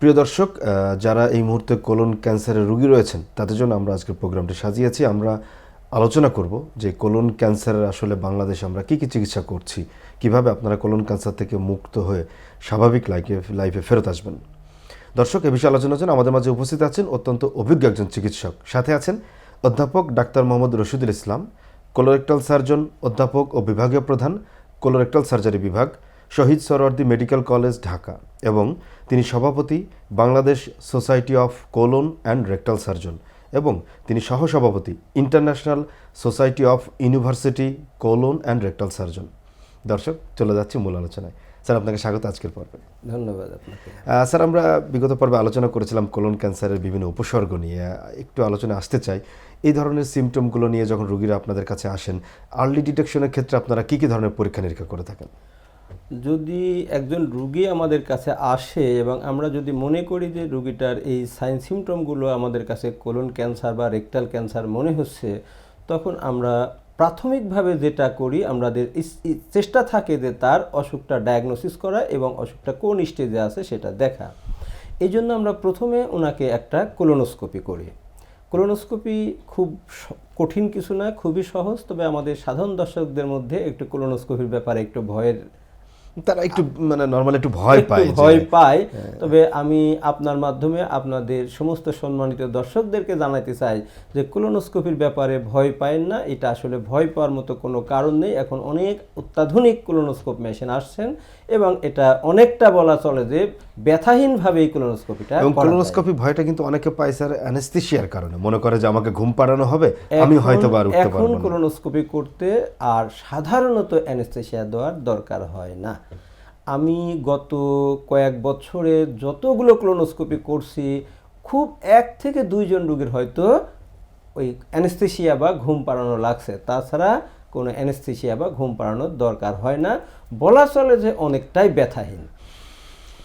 প্রিয় দর্শক যারা এই মুহূর্তে কোলন ক্যান্সারের রোগী রয়েছেন, তাদের জন্য আমরা আজকের প্রোগ্রামটি সাজিয়েছি আমরা আলোচনা করব যে কোলন ক্যান্সারের আসলে বাংলাদেশে আমরা কি কি চিকিৎসা করছি, কীভাবে আপনারা কোলন ক্যান্সার থেকে মুক্ত হয়ে স্বাভাবিক লাইফে লাইফে ফেরত আসবেন। দর্শক, এ বিষয়ে আলোচনার জন্য আমাদের মাঝে উপস্থিত আছেন অত্যন্ত অভিজ্ঞ একজন চিকিৎসক। সাথে আছেন অধ্যাপক doctor Mohammad Rashidul Islam colorectal surgeon অধ্যাপক ও বিভাগীয় প্রধান কোলোরেক্টাল সার্জারি বিভাগ শহীদ সরওয়ার্দী মেডিকেল কলেজ ঢাকা এবং তিনি সভাপতি Bangladesh society of colon and rectal surgeon এবং তিনি সহসভাপতি international society of university colon and rectal surgeon. দর্শক চলে যাচ্ছি মূল আলোচনায়। স্যার আপনাকে স্বাগত আজকের পর্বে। ধন্যবাদ আপনাকে। স্যার আমরা বিগত পর্বে আলোচনা করেছিলাম কোলন ক্যান্সারের বিভিন্ন উপসর্গ নিয়ে। একটু আলোচনা আসতে চাই। এই ধরনের সিমটমগুলো নিয়ে যখন রোগীরা আপনাদের কাছে আসেন আর্লি ডিটেকশনের ক্ষেত্রে আপনারা কী কী ধরনের পরীক্ষা নিরীক্ষা করে থাকেন? যদি একজন রুগী আমাদের কাছে আসে এবং আমরা যদি মনে করি যে রুগীটার এই সাইন সিমটমগুলো আমাদের কাছে কোলন ক্যান্সার বা রেকটাল ক্যান্সার মনে হচ্ছে, তখন আমরা প্রাথমিকভাবে যেটা করি, আমাদের চেষ্টা থাকে যে তার অসুখটা ডায়াগনোসিস করা এবং অসুখটা কোন স্টেজে আছে সেটা দেখা। এই জন্য আমরা প্রথমে ওনাকে একটা কোলোনোস্কোপি করি। কোলোনোস্কোপি খুব কঠিন কিছু না, খুবই সহজ, তবে আমাদের সাধারণ দর্শকদের মধ্যে একটু কোলোনোস্কোপির ব্যাপারে একটু ভয়ের তারা একটু মানে নর্মাল একটু ভয় পায় ভয় পায়। তবে আমি আপনার মাধ্যমে আপনাদের সমস্ত সম্মানিত দর্শকদেরকে জানাতে চাই যে কোলোনোস্কোপির ব্যাপারে ভয় পায় না। এটা আসলে ভয় পাওয়ার মতো কোনো কারণ নেই। এখন অনেক অত্যাধুনিক কোলোনোস্কোপ মেশিন আসছেন এবং এটা অনেকটা বলা চলে যে ব্যথাহীনভাবে এই কোলোনোস্কোপিটা এবং কোলোনোস্কোপি ভয়টা কিন্তু অনেকে পায় স্যার অ্যানেস্থেসিয়ার কারণে। মনে করে যে আমাকে ঘুম পাড়ানো হবে আমি এখন- হয়তো বা আর উঠতে পারব না। কোলোনোস্কোপি করতে আর সাধারণত অ্যানেস্থেসিয়া দেওয়ার দরকার হয় না। আমি গত কয়েক বছরে যতগুলো কোলোনোস্কোপি করছি খুব এক থেকে দুইজন রোগীর হয়তো ওই অ্যানেস্থেসিয়া বা ঘুম পাড়ানো লাগছে। তাছাড়া কোনো অ্যানেস্থেসিয়া বা ঘুম পাড়ানোর দরকার হয় না। বলা চলে যে অনেকটাই ব্যথাহীন।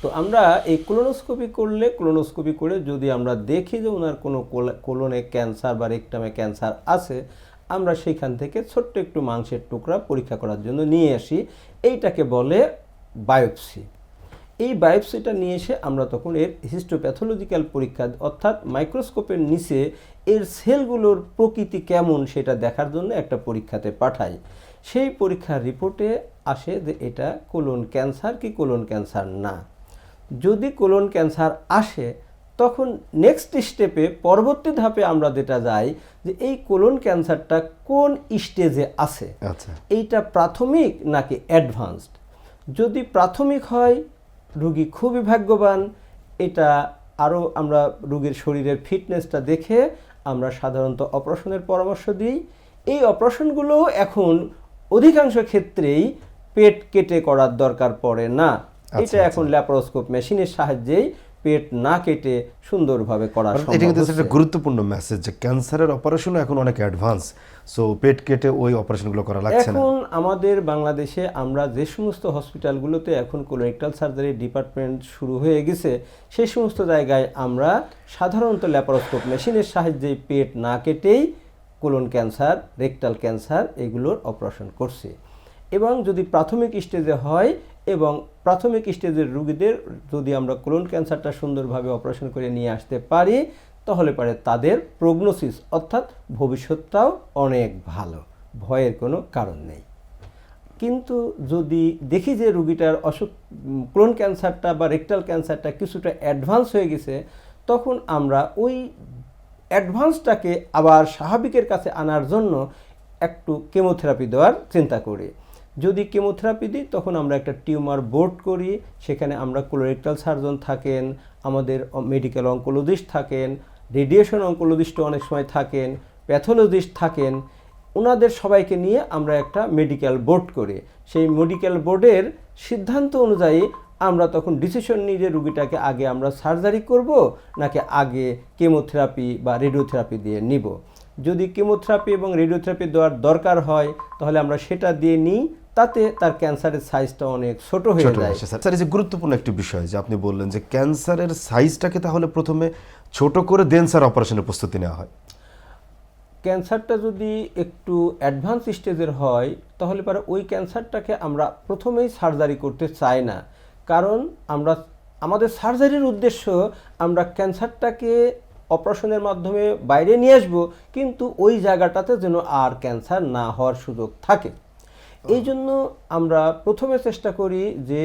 তো আমরা এই কোলোনোস্কোপি করলে কোলোনোস্কোপি করে যদি আমরা দেখি যে ওনার কোনো কোলা- কোলনে ক্যান্সার বা রেকটামে ক্যান্সার আছে, আমরা সেইখান থেকে ছোট্ট একটু মাংসের টুকরা পরীক্ষা করার জন্য নিয়ে আসি। এইটাকে বলে বায়োপসি। এই বায়োপসিটা নিয়ে এসে আমরা তখন এর হিস্টোপ্যাথোলজিক্যাল পরীক্ষা, অর্থাৎ মাইক্রোস্কোপের নিচে এর সেলগুলোর প্রকৃতি কেমন সেটা দেখার জন্য একটা পরীক্ষাতে পাঠাই। সেই পরীক্ষার রিপোর্টে আসে যে এটা কোলন ক্যান্সার কি কোলন ক্যান্সার না। যদি কোলন ক্যান্সার আসে তখন নেক্সট স্টেপে পরবর্তী ধাপে আমরা যেটা যাই যে এই কোলন ক্যান্সারটা কোন স্টেজে আছে? আচ্ছা। এইটা প্রাথমিক নাকি অ্যাডভান্সড যদি প্রাথমিক হয় রুগী খুবই ভাগ্যবান। এটা আরও আমরা রুগীর শরীরের ফিটনেসটা দেখে আমরা সাধারণত অপারেশনের পরামর্শ দিই। এই অপারেশনগুলো এখন অধিকাংশ ক্ষেত্রেই পেট কেটে করার দরকার পড়ে না। এটা এখন ল্যাপারোস্কোপ মেশিনের সাহায্যেই পেট না কেটে সুন্দরভাবে করা সম্ভব এটা কিন্তু একটা গুরুত্বপূর্ণ মেসেজ যে ক্যান্সারের অপারেশনও এখন অনেক অ্যাডভান্স সো পেট কেটে ওই অপারেশনগুলো করা লাগছে না। এখন আমাদের বাংলাদেশে আমরা যে সমস্ত হসপিটালগুলোতে এখন কোলোরেক্টাল সার্জারি ডিপার্টমেন্ট শুরু হয়ে গেছে সেই সমস্ত জায়গায় আমরা সাধারণত ল্যাপারোস্কোপ মেশিনের সাহায্যে পেট না কেটেই কোলন ক্যান্সার রেকটাল ক্যান্সার এগুলোর অপারেশন করছি। এবং যদি প্রাথমিক স্টেজে হয় এবং প্রাথমিক স্টেজের রুগীদের যদি আমরা কোলন ক্যান্সারটা সুন্দরভাবে অপারেশন করে নিয়ে আসতে পারি, তাহলে পারে তাদের প্রগনোসিস অর্থাৎ ভবিষ্যৎটাও অনেক ভালো। ভয়ের কোনো কারণ নেই। কিন্তু যদি দেখি যে রুগীটার অসুখ ক্লোন ক্যান্সারটা বা রেকটাল ক্যান্সারটা কিছুটা অ্যাডভান্স হয়ে গেছে, তখন আমরা ওই অ্যাডভান্সটাকে আবার স্বাভাবিকের কাছে আনার জন্য একটু কেমোথেরাপি দেওয়ার চিন্তা করি। যদি কেমোথেরাপি দিই, তখন আমরা একটা টিউমার বোর্ড করি, সেখানে আমরা কোলোরেক্টাল সার্জন থাকেন, আমাদের মেডিকেল অঙ্কোলজিস্ট থাকেন রেডিয়েশন অঙ্কোলজিস্ট অনেক সময় থাকেন প্যাথোলজিস্ট থাকেন ওনাদের সবাইকে নিয়ে আমরা একটা মেডিকেল বোর্ড করি। সেই মেডিকেল বোর্ডের সিদ্ধান্ত অনুযায়ী আমরা তখন ডিসিশন নিই যে রুগীটাকে আগে আমরা সার্জারি করব, নাকি আগে কেমোথেরাপি বা রেডিওথেরাপি দিয়ে নিব। যদি কেমোথেরাপি এবং রেডিওথেরাপি দেওয়ার দরকার হয়, তাহলে আমরা সেটা দিয়ে নিই তাতে তার ক্যান্সারের সাইজটা অনেক ছোট হয়ে যায়। স্যার। এই যে গুরুত্বপূর্ণ একটি বিষয় যে আপনি বললেন যে ক্যান্সারের সাইজটাকে তাহলে প্রথমে ছোট করে দেন স্যার অপারেশনের প্রস্তুতি নেওয়া হয়। ক্যান্সারটা যদি একটু অ্যাডভান্স স্টেজের হয় তাহলে পরে ওই ক্যান্সারটাকে আমরা প্রথমেই সার্জারি করতে চাই না। কারণ আমরা আমাদের সার্জারির উদ্দেশ্য আমরা ক্যান্সারটাকে অপারেশনের মাধ্যমে বাইরে নিয়ে আসব কিন্তু ওই জায়গাটাতে যেন আর ক্যান্সার না হওয়ার সুযোগ থাকে। এই জন্য আমরা প্রথমে চেষ্টা করি যে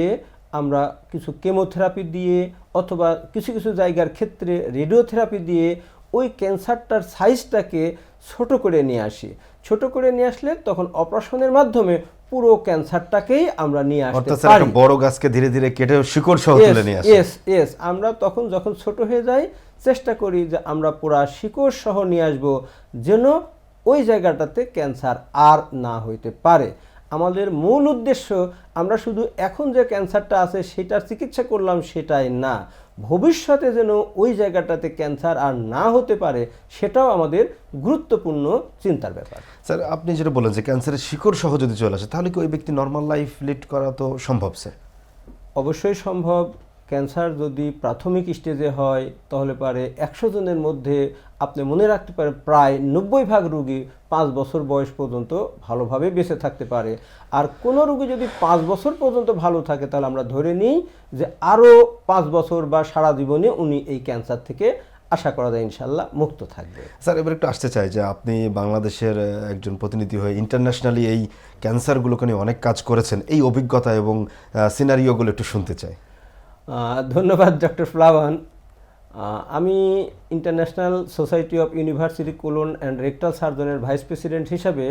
আমরা কিছু কেমোথেরাপি দিয়ে অথবা কিছু কিছু জায়গার ক্ষেত্রে রেডিওথেরাপি দিয়ে ওই ক্যান্সারটার সাইজটাকে ছোট করে নিয়ে আসি। ছোট করে নিয়ে আসলে তখন অপারেশনের মাধ্যমে পুরো ক্যান্সারটাকেই আমরা নিয়ে আসতে পারি। বড় গাছকে ধীরে ধীরে কেটে শিকড় সহ তুলে নিয়ে আসে। ইয়েস ইয়েস আমরা তখন যখন ছোট হয়ে যাই চেষ্টা করি যে আমরা পুরা শিকড় সহ নিয়ে আসব যেন ওই জায়গাটাতে ক্যান্সার আর না হইতে পারে। আমাদের মূল উদ্দেশ্য আমরা শুধু এখন যে ক্যান্সারটা আছে সেটার চিকিৎসা করলাম সেটাই না। ভবিষ্যতে যেন ওই জায়গাটাতে ক্যান্সার আর না হতে পারে সেটাও আমাদের গুরুত্বপূর্ণ চিন্তার ব্যাপার। স্যার আপনি যেটা বলেন যে ক্যান্সারের শিকড় সহ যদি চলে আসে তাহলে কি ওই ব্যক্তি নর্মাল লাইফ লিড করা তো সম্ভব স্যার? অবশ্যই সম্ভব। ক্যান্সার যদি প্রাথমিক স্টেজে হয়, তাহলে পারে একশো জনের মধ্যে আপনি মনে রাখতে পারেন প্রায় নব্বই ভাগ রুগী পাঁচ বছর বয়স পর্যন্ত ভালোভাবে বেঁচে থাকতে পারে। আর কোনো রুগী যদি পাঁচ বছর পর্যন্ত ভালো থাকে, তাহলে আমরা ধরে নিই যে আরও পাঁচ বছর বা সারা জীবনে উনি এই ক্যান্সার থেকে আশা করা যায় ইনশাল্লাহ মুক্ত থাকবে। স্যার, এবার একটু আসতে চাই যে আপনি বাংলাদেশের একজন প্রতিনিধি হয়ে ইন্টারন্যাশনালি এই ক্যান্সারগুলোকে নিয়ে অনেক কাজ করেছেন। এই অভিজ্ঞতা এবং সিনারিওগুলো একটু শুনতে চাই। ধন্যবাদ, ডক্টর ফ্লাভান। আমি international society of university colon and rectal সার্জনের ভাইস প্রেসিডেন্ট হিসাবে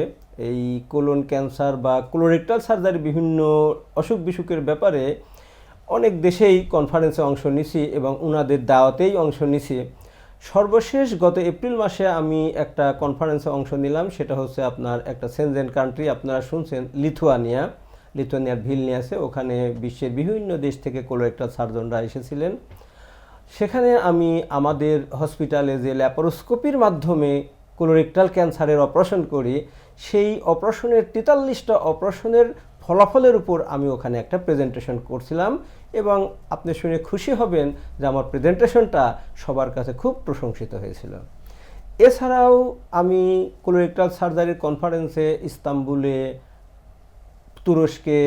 এই কোলন ক্যান্সার বা কোলোরেক্টাল সার্জারি বিভিন্ন অসুখ বিসুখের ব্যাপারে অনেক দেশেই কনফারেন্সে অংশ নিছি এবং ওনাদের দাওয়াতেই অংশ নিছি। সর্বশেষ গত এপ্রিল মাসে আমি একটা কনফারেন্সে অংশ নিলাম, সেটা হচ্ছে আপনার একটা সেনজেন কান্ট্রি, আপনারা শুনছেন লিথুয়ানিয়া। লিথুয়ানিয়ার ভিলনিয়াসে, ওখানে বিশ্বের বিভিন্ন দেশ থেকে কোলোরেক্টাল সার্জনরা এসেছিলেন। সেখানে আমি আমাদের হসপিটালে যে ল্যাপারোস্কোপির মাধ্যমে কোলোরেক্টাল ক্যান্সারের অপারেশন করি, সেই অপারেশনের তেতাল্লিশটা অপারেশনের ফলাফলের উপর আমি ওখানে একটা প্রেজেন্টেশন করছিলাম এবং আপনি শুনে খুশি হবেন যে আমার প্রেজেন্টেশনটা সবার কাছে খুব প্রশংসিত হয়েছিল। এছাড়াও আমি কোলোরেক্টাল সার্জারির কনফারেন্সে ইস্তাম্বুলে তুরস্কে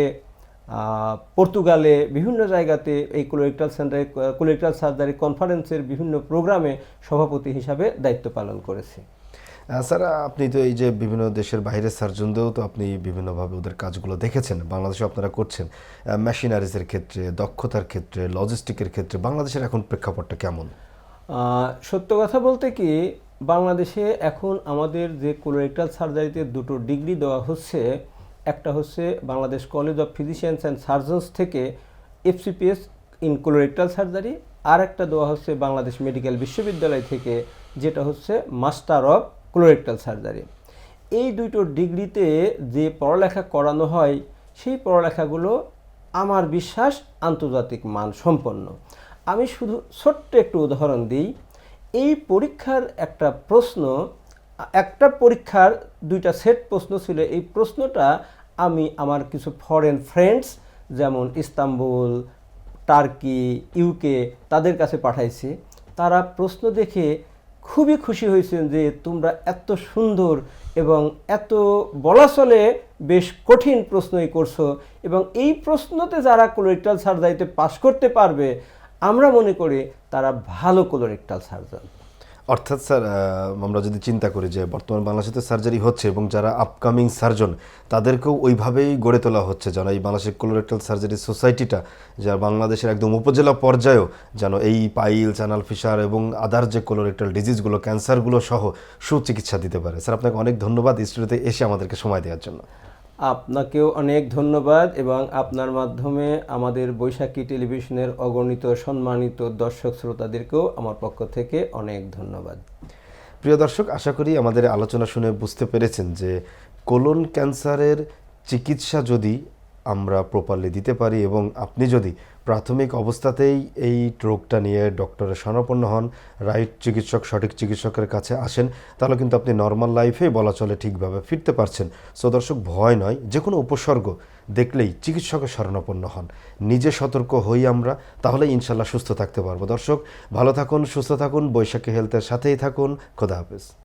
পর্তুগালে বিভিন্ন জায়গাতে এই কোলোরেক্টাল সেন্টারে কোলোরেক্টাল সার্জারি কনফারেন্সের বিভিন্ন প্রোগ্রামে সভাপতি হিসাবে দায়িত্ব পালন করেছি। স্যার আপনি তো এই যে বিভিন্ন দেশের বাইরের সার্জনদেরও তো আপনি বিভিন্নভাবে ওদের কাজগুলো দেখেছেন বাংলাদেশে আপনারা করছেন। মেশিনারিজের ক্ষেত্রে দক্ষতার ক্ষেত্রে লজিস্টিকের ক্ষেত্রে বাংলাদেশের এখন প্রেক্ষাপটটা কেমন? সত্য কথা বলতে কি বাংলাদেশে এখন আমাদের যে কোলোরেক্টাল সার্জারিতে দুটো ডিগ্রি দেওয়া হচ্ছে একটা হচ্ছে Bangladesh college of physicians and surgeons থেকে এফসিপিএস ইন কোলোরেক্টাল সার্জারি আর একটা দেওয়া হচ্ছে বাংলাদেশ মেডিকেল বিশ্ববিদ্যালয় থেকে, যেটা হচ্ছে মাস্টার অফ কোলোরেক্টাল সার্জারি এই দুটো ডিগ্রিতে যে পড়ালেখা করানো হয়, সেই পড়ালেখাগুলো আমার বিশ্বাস আন্তর্জাতিক মান সম্পন্ন। আমি শুধু ছোট্ট একটু উদাহরণ দিই। এই পরীক্ষার একটা প্রশ্ন একটা পরীক্ষার দুইটা সেট প্রশ্ন ছিল। এই প্রশ্নটা আমি আমার কিছু ফরেন ফ্রেন্ডস যেমন ইস্তাম্বুল, টার্কি, ইউকে, তাদের কাছে পাঠাইছি। তারা প্রশ্ন দেখে খুবই খুশি হয়েছেন যে তোমরা এত সুন্দর এবং এত বলা চলে বেশ কঠিন প্রশ্নই করছ এবং এই প্রশ্নতে যারা কোলোরেক্টাল সার্জারিতে পাশ করতে পারবে, আমরা মনে করি তারা ভালো কোলোরেক্টাল সার্জন অর্থাৎ স্যার আমরা যদি চিন্তা করি যে বর্তমান বাংলাদেশে তো সার্জারি হচ্ছে এবং যারা আপকামিং সার্জন তাদেরকেও ওইভাবেই গড়ে তোলা হচ্ছে যেন এই বাংলাদেশের কোলোরেক্টাল সার্জারি সোসাইটিটা যা বাংলাদেশের একদম উপজেলা পর্যায়েও যেন এই পাইল চ্যানাল ফিশার এবং আদার যে কোলোরেক্টাল ডিজিজগুলো ক্যান্সারগুলো সহ সুচিকিৎসা দিতে পারে। স্যার, আপনাকে অনেক ধন্যবাদ স্টুডিওতে এসে আমাদেরকে সময় দেওয়ার জন্য। আপনাকেও অনেক ধন্যবাদ এবং আপনার মাধ্যমে আমাদের বৈশাখী টেলিভিশনের অগণিত সম্মানিত দর্শক শ্রোতাদেরকেও আমার পক্ষ থেকে অনেক ধন্যবাদ। প্রিয় দর্শক, আশা করি আমাদের আলোচনা শুনে বুঝতে পেরেছেন যে কোলন ক্যান্সারের চিকিৎসা যদি আমরা প্রপারলি দিতে পারি এবং আপনি যদি প্রাথমিক অবস্থাতেই এই রোগটা নিয়ে ডক্টরের শরণাপন্ন হন। রাইট চিকিৎসক, সঠিক চিকিৎসকের কাছে আসেন। তাহলে কিন্তু আপনি নর্মাল লাইফেই বলা চলে, ঠিকভাবে ফিরতে পারছেন। সো দর্শক, ভয় নয় যে কোনো উপসর্গ দেখলেই চিকিৎসকের শরণাপন্ন হন। নিজে সতর্ক হই আমরা তাহলে ইনশাল্লাহ সুস্থ থাকতে পারব। দর্শক, ভালো থাকুন, সুস্থ থাকুন, বৈশাখী হেলথের সাথেই থাকুন। খোদা হাফেজ।